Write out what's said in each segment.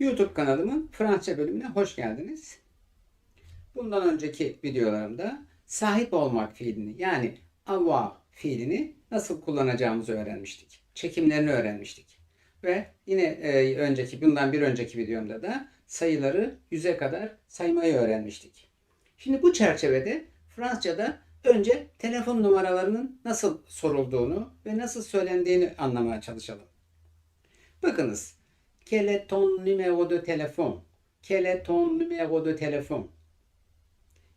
YouTube kanalımın Fransızca bölümüne hoş geldiniz. Bundan önceki videolarımda sahip olmak fiilini yani avoir fiilini nasıl kullanacağımızı öğrenmiştik. Çekimlerini öğrenmiştik. Ve yine e, önceki bundan bir önceki videomda da sayıları yüze kadar saymayı öğrenmiştik. Şimdi bu çerçevede Fransızca'da önce telefon numaralarının nasıl sorulduğunu ve nasıl söylendiğini anlamaya çalışalım. Bakınız. Quel est ton numéro de téléphone? Quel est ton numéro de téléphone?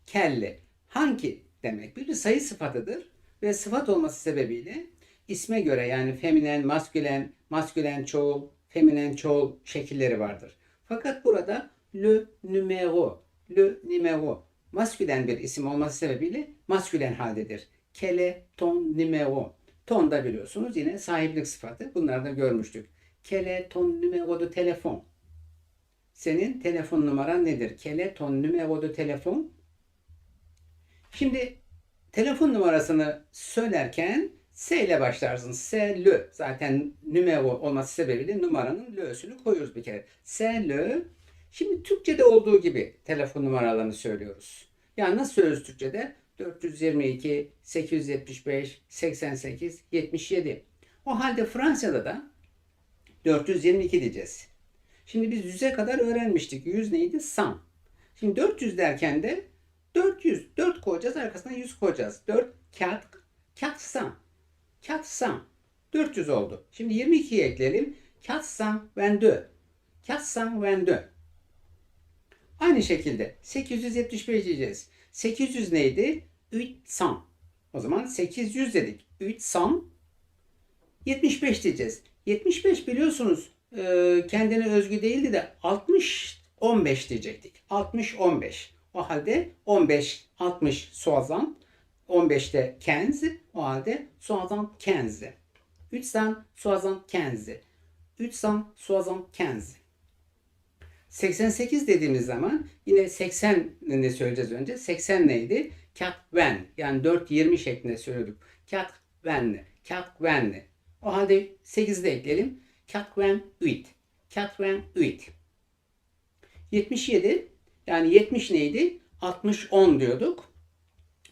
Kelle. Hangi demek? Bir sayı sıfatıdır ve sıfat olması sebebiyle isme göre yani feminen, maskülen, maskülen çoğul, feminen çoğul şekilleri vardır. Fakat burada le numéro, le numéro maskülen bir isim olması sebebiyle maskülen haldedir. Kele ton numéro. Ton da biliyorsunuz yine sahiplik sıfatı. Bunları da görmüştük. Kele ton numéro de telefon. Senin telefon numaran nedir? Kele ton numéro de telefon. Şimdi telefon numarasını söylerken S ile başlarsın. S, L. Zaten numero olması sebebiyle numaranın L'sünü koyuyoruz bir kere. S, L. Şimdi Türkçe'de olduğu gibi telefon numaralarını söylüyoruz. Yani nasıl söylüyoruz Türkçe'de? 422, 875, 88, 77. O halde Fransa'da da 422 diyeceğiz. Şimdi biz 100'e kadar öğrenmiştik. 100 neydi? Sam. Şimdi 400 derken de 400. 4 koyacağız arkasına 100 koyacağız. 4 4 400. 400. 400 oldu. Şimdi 22'yi ekleyelim. 422. 422. Aynı şekilde 875 diyeceğiz. 800 neydi? 300. O zaman 800 dedik. 300. 75 diyeceğiz. 75 biliyorsunuz e, kendine özgü değildi de 60 15 diyecektik. 60 15. O halde 15 60 soğazan 15'te 15 o halde soğazan 15. 300 soğazan 15. 300 soğazan 15. 88 dediğimiz zaman yine 80 ne söyleyeceğiz önce? 80 neydi? Katven yani 4 20 şeklinde söylüyorduk. Katven, katven. O halde 8'de ekleyelim. Katven 8. Katven 8. 77 yani 70 neydi? 60 10 diyorduk.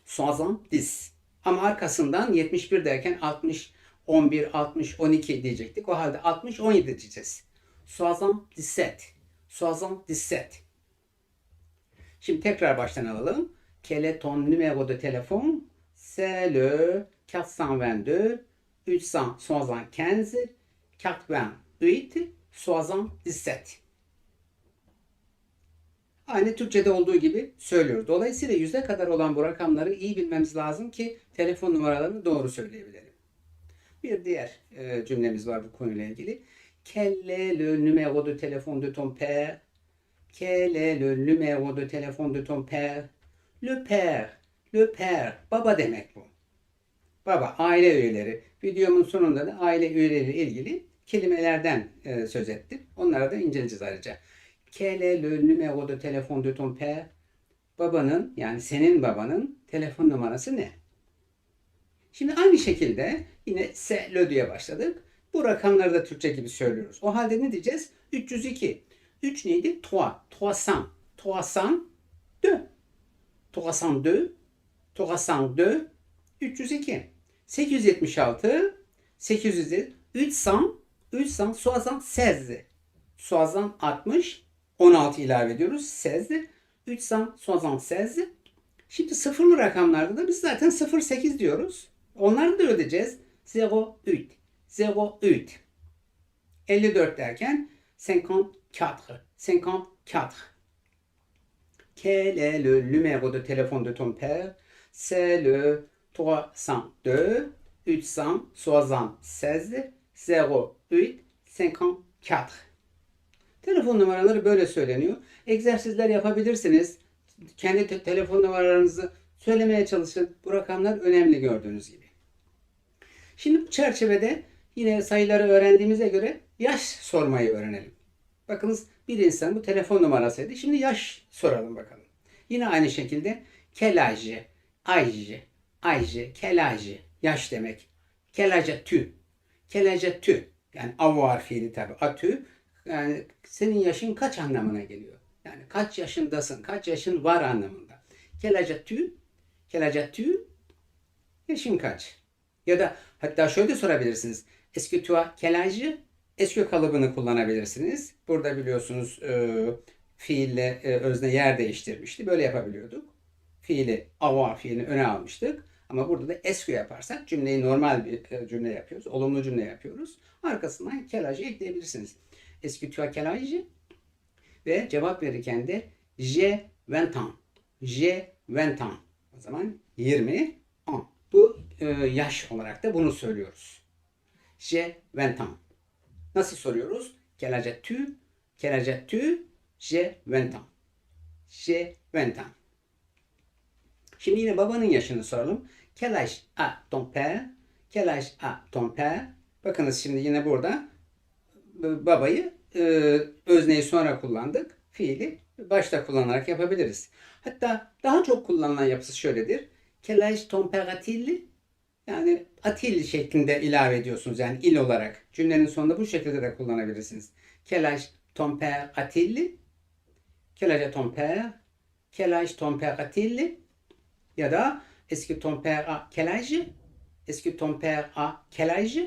Soazan dis. Ama arkasından 71 derken 60 11 60 12 diyecektik. O halde 60 17 diyeceğiz. Soazan 17. Soazan 17. Şimdi tekrar baştan alalım. Quel est ton numéro de téléphone? C'est le 422 375 88 77. Aynı Türkçe'de olduğu gibi söylüyoruz. Dolayısıyla yüze kadar olan bu rakamları iyi bilmemiz lazım ki telefon numaralarını doğru söyleyebilelim. Bir diğer e, cümlemiz var bu konuyla ilgili. Quel le numéro de téléphone de ton père? Quel est le numéro de téléphone de ton père? Le père, le père. Baba demek bu. Baba, aile üyeleri. Videomun sonunda da aile üyeleri ilgili kelimelerden e, söz ettim. Onlara da inceleyeceğiz ayrıca. Quel le numéro de téléphone de ton père? Babanın yani senin babanın telefon numarası ne? Şimdi aynı şekilde yine se le diye başladık. Bu rakamları da Türkçe gibi söylüyoruz. O halde ne diyeceğiz? 302. 3 neydi? 3. 300. 302. 302. 302. 302. 876. 800. 300. 376. 60. 60. 16 ilave ediyoruz. 16. 376. Şimdi sıfırlı rakamlarda da biz zaten 08 diyoruz. Onları da ödeyeceğiz. 03. 03. 54 derken 54. 54. Quel est le numéro de téléphone de ton père? C'est le 302 376 08 54. Telefon numaraları böyle söyleniyor. Egzersizler yapabilirsiniz. Kendi te- telefon numaralarınızı söylemeye çalışın. Bu rakamlar önemli gördüğünüz gibi. Şimdi bu çerçevede yine sayıları öğrendiğimize göre yaş sormayı öğrenelim. Bakınız bir insan bu telefon numarasıydı. Şimdi yaş soralım bakalım. Yine aynı şekilde kelajı, ayjı, ayjı, kelajı, yaş demek. Kelaja tü, kelaja tü. Yani avoir fiili tabi. Atü, Yani senin yaşın kaç anlamına geliyor? Yani kaç yaşındasın, kaç yaşın var anlamında. As-tu? Quel âge as-tu? Yaşın kaç? Ya da hatta şöyle sorabilirsiniz. Est-ce que tu as quel âge? Est-ce que kalıbını kullanabilirsiniz. Burada biliyorsunuz e, fiille e, özne yer değiştirmişti. Böyle yapabiliyorduk. Fiili avoir fiilini öne almıştık. Ama burada da que yaparsak cümleyi normal bir e, cümle yapıyoruz. Olumlu cümle yapıyoruz. Arkasından âge ekleyebilirsiniz. Tu quel âge? Ve cevap verirken de j'ai 20 ans. J'ai 20 ans. O zaman 20 ans. Bu e, yaş olarak da bunu söylüyoruz. 20 ans. Nasıl soruyoruz? Âge as-tu? J'ai 20 ans. J'ai 20 ans. Şimdi yine babanın yaşını soralım. Quel âge a ton père? Quel a ton père? Bakınız şimdi yine burada e, babayı e, özneyi sonra kullandık. Fiili başta kullanarak yapabiliriz. Hatta daha çok kullanılan yapısı şöyledir. Quel âge ton père? Yani atil şeklinde ilave ediyorsunuz. Yani il olarak. Cümlenin sonunda bu şekilde de kullanabilirsiniz. Quel âge ton père a-t-il? Quel ton père? Quel ton père? Ya da est-ce que ton père a quel âge? Est-ce que ton père a quel âge?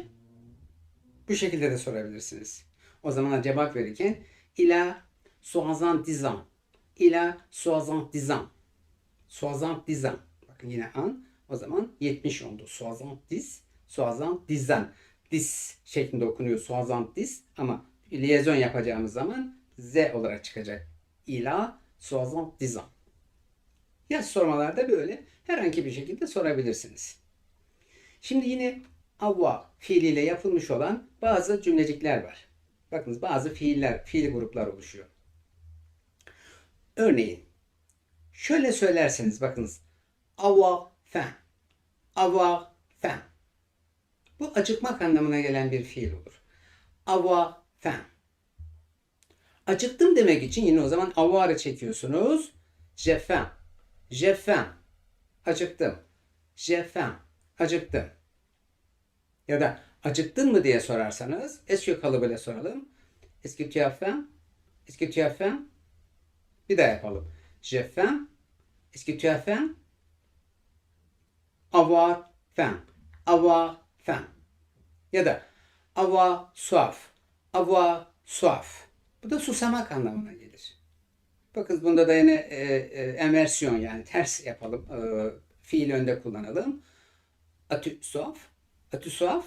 Bu şekilde de sorabilirsiniz. O zaman cevap verirken il a 70 ans. Il a 70 ans. 70 ans. Bakın yine an. O zaman 70 oldu. 70, 70 ans. Dis şeklinde okunuyor 70 ama liyezon yapacağımız zaman z olarak çıkacak. Il a 70 ans. Yaş sormalarda böyle herhangi bir şekilde sorabilirsiniz. Şimdi yine avoir fiiliyle yapılmış olan bazı cümlecikler var. Bakınız bazı fiiller, fiil gruplar oluşuyor. Örneğin şöyle söylerseniz bakınız avoir faim. Avoir faim. Bu acıkmak anlamına gelen bir fiil olur. Avoir faim. Acıktım demek için yine o zaman avoir'ı çekiyorsunuz. Faim. J'ai faim. Acıktım. J'ai faim. Acıktım. Ya da acıktın mı diye sorarsanız que kalıbıyla soralım. Que tu as faim? Que tu? Bir daha yapalım. J'ai faim. Que tu as faim? Avoir faim. Avoir faim. Ya da avoir soif. Avoir soif. Bu da susamak anlamına gelir. Bakın bunda da yine e, e, emersiyon yani ters yapalım. E, fiil önde kullanalım. As-tu soif? As-tu soif?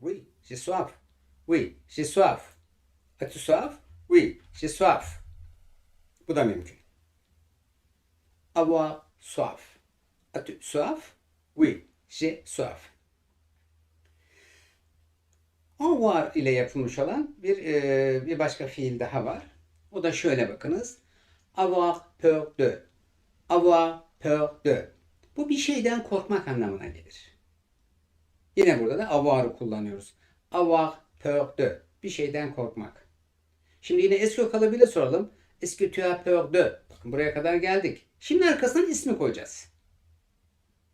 Oui, j'ai soif. Oui, j'ai soif. As-tu soif? Oui, j'ai soif. Bu da mümkün. Avoir soif. As-tu soif? Oui, j'ai soif. Avoir ile yapılmış olan bir e, bir başka fiil daha var. O da şöyle bakınız. Avoir peur de. Avoir peur de. Bu bir şeyden korkmak anlamına gelir. Yine burada da avoir'ı kullanıyoruz. Avoir peur de. Bir şeyden korkmak. Şimdi yine eski kalabıyla soralım. Que tu as peur de? Bakın buraya kadar geldik. Şimdi arkasından ismi koyacağız.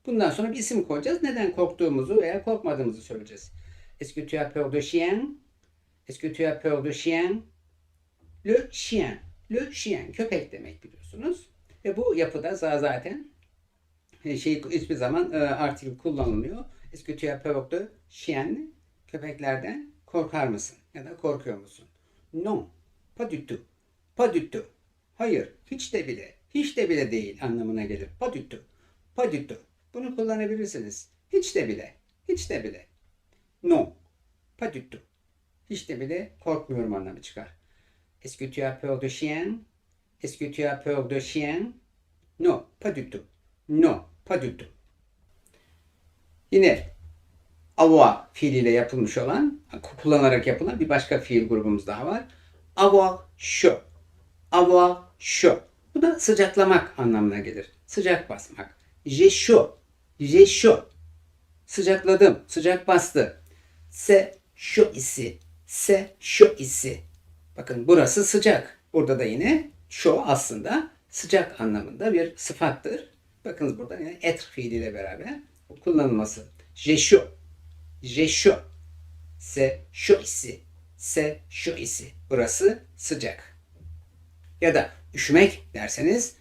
Bundan sonra bir isim koyacağız. Neden korktuğumuzu veya korkmadığımızı söyleyeceğiz. Que tu as peur de chien? Est-ce tu as peur de chien? Le chien. Le chien. Köpek demek biliyorsunuz. Ve bu yapıda zaten şey hiçbir zaman e, artikül kullanılmıyor. Est-ce que tu de chien? Köpeklerden korkar mısın? Ya da korkuyor musun? Non. Pas du tout. Pas du tout. Hayır. Hiç de bile. Hiç de bile değil anlamına gelir. Pas du tout. Pas du tout. Bunu kullanabilirsiniz. Hiç de bile. Hiç de bile. Non. Pas du tout. Hiç de bile korkmuyorum anlamı çıkar. Est-ce que tu as peur de chien? Est-ce que tu as peur de chien? Non, pas du tout. Non, pas du tout. Yine avoir fiiliyle yapılmış olan, kullanarak yapılan bir başka fiil grubumuz daha var. Avoir chaud. Avoir chaud. Bu da sıcaklamak anlamına gelir. Sıcak basmak. J'ai chaud. J'ai chaud. Sıcakladım. Sıcak bastı. C'est chaud ici. C'est chaud ici. Bakın burası sıcak. Burada da yine chaud aslında sıcak anlamında bir sıfattır. Bakınız burada yine être fiiliyle beraber kullanılması. J'ai chaud. C'est chaud ici. c'est chaud ici. Burası sıcak. Ya da üşümek derseniz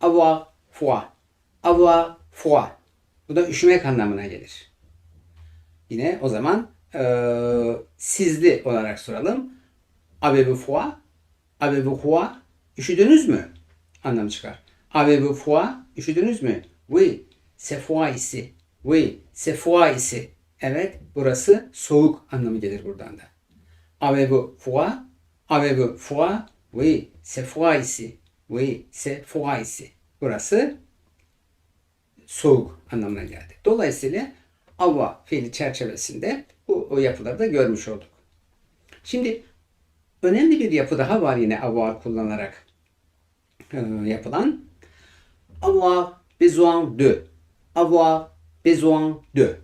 avoir froid. Avoir froid. Bu da üşümek anlamına gelir. Yine o zaman eee, sizli olarak soralım. Avez-vous froid? Avez-vous froid? Üşüdünüz mü? Anlamı çıkar. Avez-vous froid? Üşüdünüz mü? Oui, c'est froid ici. Oui, c'est froid ici. Evet, burası soğuk anlamı gelir buradan da. Avez-vous froid? Avez-vous froid? Oui, c'est froid ici. Oui, c'est froid ici. Burası soğuk anlamına geldi. Dolayısıyla ava fiili çerçevesinde bu o yapıları da görmüş olduk. Şimdi önemli bir yapı daha var yine avoir kullanarak e, yapılan. Avoir besoin de. Avoir besoin de.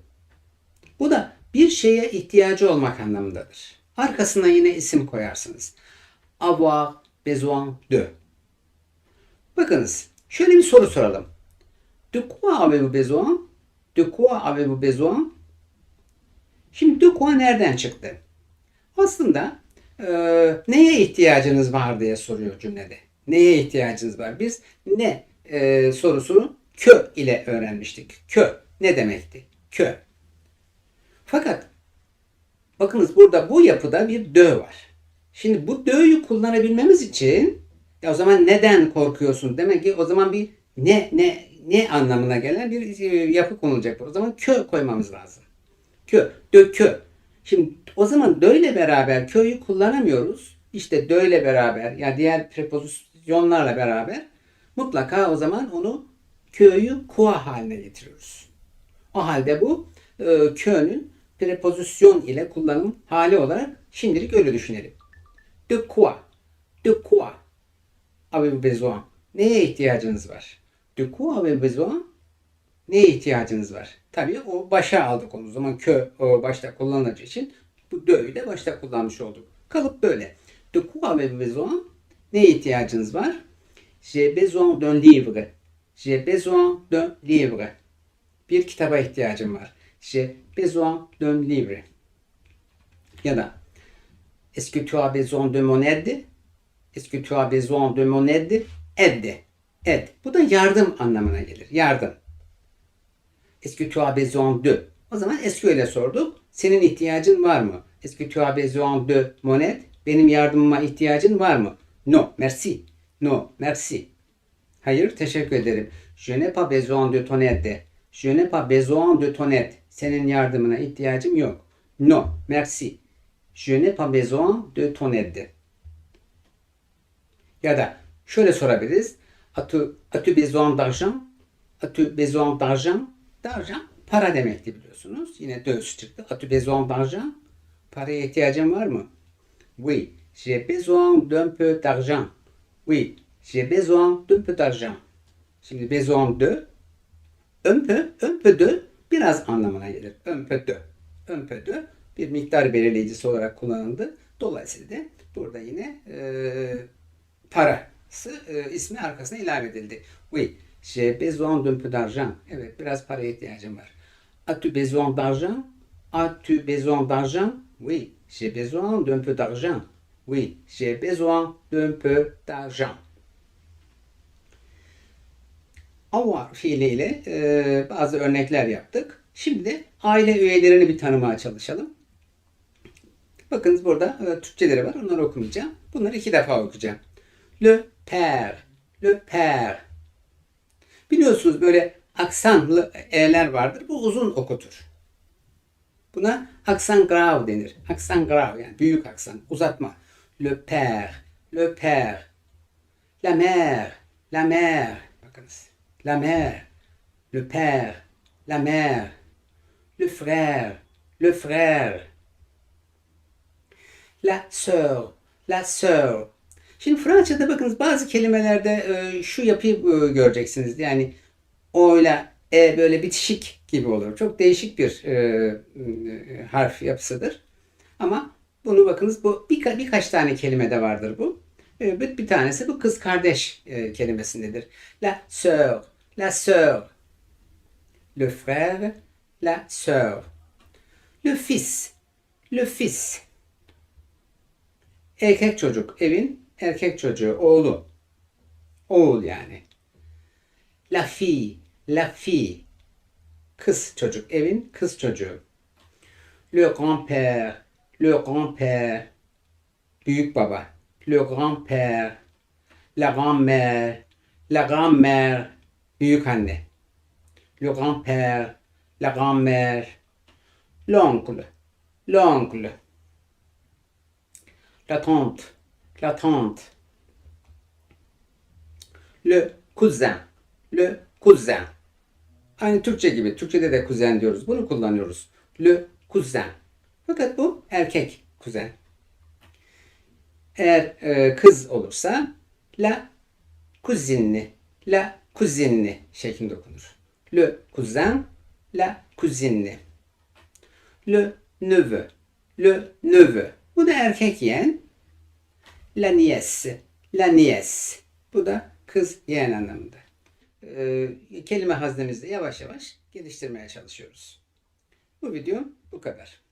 Bu da bir şeye ihtiyacı olmak anlamındadır. Arkasına yine isim koyarsınız. Avoir besoin de. Bakınız şöyle bir soru soralım. De quoi avez-vous besoin? De quoi avez-vous besoin? Şimdi de quoi nereden çıktı? Aslında e, neye ihtiyacınız var diye soruyor cümlede. Neye ihtiyacınız var? Biz ne e, sorusunu kö ile öğrenmiştik. Kö ne demekti? Kö. Fakat bakınız burada bu yapıda bir dö var. Şimdi bu dö'yü kullanabilmemiz için ya o zaman neden korkuyorsun? Demek ki o zaman bir ne ne ne anlamına gelen bir e, yapı konulacak. O zaman kö koymamız lazım. Kö, dö kö. Şimdi o zaman dö ile beraber köyü kullanamıyoruz. İşte dö ile beraber ya diğer prepozisyonlarla beraber mutlaka o zaman onu köyü kua haline getiriyoruz. O halde bu e, kö'nün prepozisyon ile kullanım hali olarak şimdilik öyle düşünelim. De quoi? De quoi? Avez-vous besoin? Neye ihtiyacınız var? De quoi avez-vous besoin? Neye ihtiyacınız var? Tabii o başa aldık onu. O zaman kö o başta kullanılacağı için bu dö'yü de başta kullanmış olduk. Kalıp böyle. De quoi avez-vous? Neye ihtiyacınız var? J'ai besoin d'un livre. J'ai besoin d'un livre. Bir kitaba ihtiyacım var. J'ai besoin d'un livre. Ya da Est-ce que tu as besoin de mon aide? Est-ce que tu as besoin de mon aide? Aide. Aide. Bu da yardım anlamına gelir. Yardım. Est-ce que tu as besoin de? O zaman ile sorduk. Senin ihtiyacın var mı? Est-ce que tu as besoin de mon? Benim yardımıma ihtiyacın var mı? No, merci. No, merci. Hayır, teşekkür ederim. Je n'ai pas besoin de ton aide. Je n'ai pas besoin de ton aide. Senin yardımına ihtiyacım yok. No, merci. Je n'ai pas besoin de ton aide. Ya da şöyle sorabiliriz. As-tu as-tu besoin d'argent? As-tu besoin d'argent? D'argent para demekti biliyorsunuz. Yine döz çıktı. As-tu besoin d'argent? Paraya ihtiyacın var mı? Oui, j'ai besoin d'un peu d'argent. Oui, j'ai besoin d'un peu d'argent. Şimdi besoin de un peu, un peu de biraz anlamına gelir. Un peu de. Un peu de bir miktar belirleyicisi olarak kullanıldı. Dolayısıyla da burada yine e, parası e, ismi arkasına ilave edildi. Oui, j'ai besoin d'un peu d'argent. Evet, biraz paraya ihtiyacım var. As-tu besoin d'argent? As-tu besoin d'argent? Oui, j'ai besoin d'un peu d'argent. Oui, j'ai besoin d'un peu d'argent. Avoir fiiliyle e, bazı örnekler yaptık. Şimdi aile üyelerini bir tanımaya çalışalım. Bakınız burada e, Türkçeleri var. Onları okumayacağım. Bunları iki defa okuyacağım. Le père. Le père. Biliyorsunuz böyle aksanlı e'ler vardır. Bu uzun okutur. Buna aksan grave denir. Aksan grave yani büyük aksan. Uzatma. Le père. Le père. La mère. La mère. Bakınız. La mère. Le père. La mère. Le frère. Le frère. La sœur. La sœur. Şimdi Fransızca'da bakınız bazı kelimelerde şu yapıyı göreceksiniz. Yani o ile e böyle bitişik gibi olur. Çok değişik bir e, e, harf yapısıdır. Ama bunu bakınız bu birka, birkaç tane kelimede vardır bu. E, bir, bir tanesi bu kız kardeş e, kelimesindedir. La sœur, la sœur. Le frère, la sœur. Le fils, le fils. Erkek çocuk evin erkek çocuğu oğlu. Oğul yani. La fille, la fille. Kız çocuk evin kız. Le grand-père, le grand-père. Büyük. Le grand-père, la grand-mère, la grand-mère. Büyük. Le grand-père, la grand-mère. L'oncle, l'oncle. La tante, la tante. Le cousin, le cousin. Aynı Türkçe gibi. Türkçede de kuzen diyoruz. Bunu kullanıyoruz. Le cousin. Fakat bu erkek kuzen. Eğer e, kız olursa la cousine, la cousine şeklinde okunur. Le cousin, la cousine. Le neveu, le neveu. Bu da erkek yeğen. La nièce, la nièce. Bu da kız yeğen anlamında. Ee, kelime haznemizde yavaş yavaş geliştirmeye çalışıyoruz. Bu video bu kadar.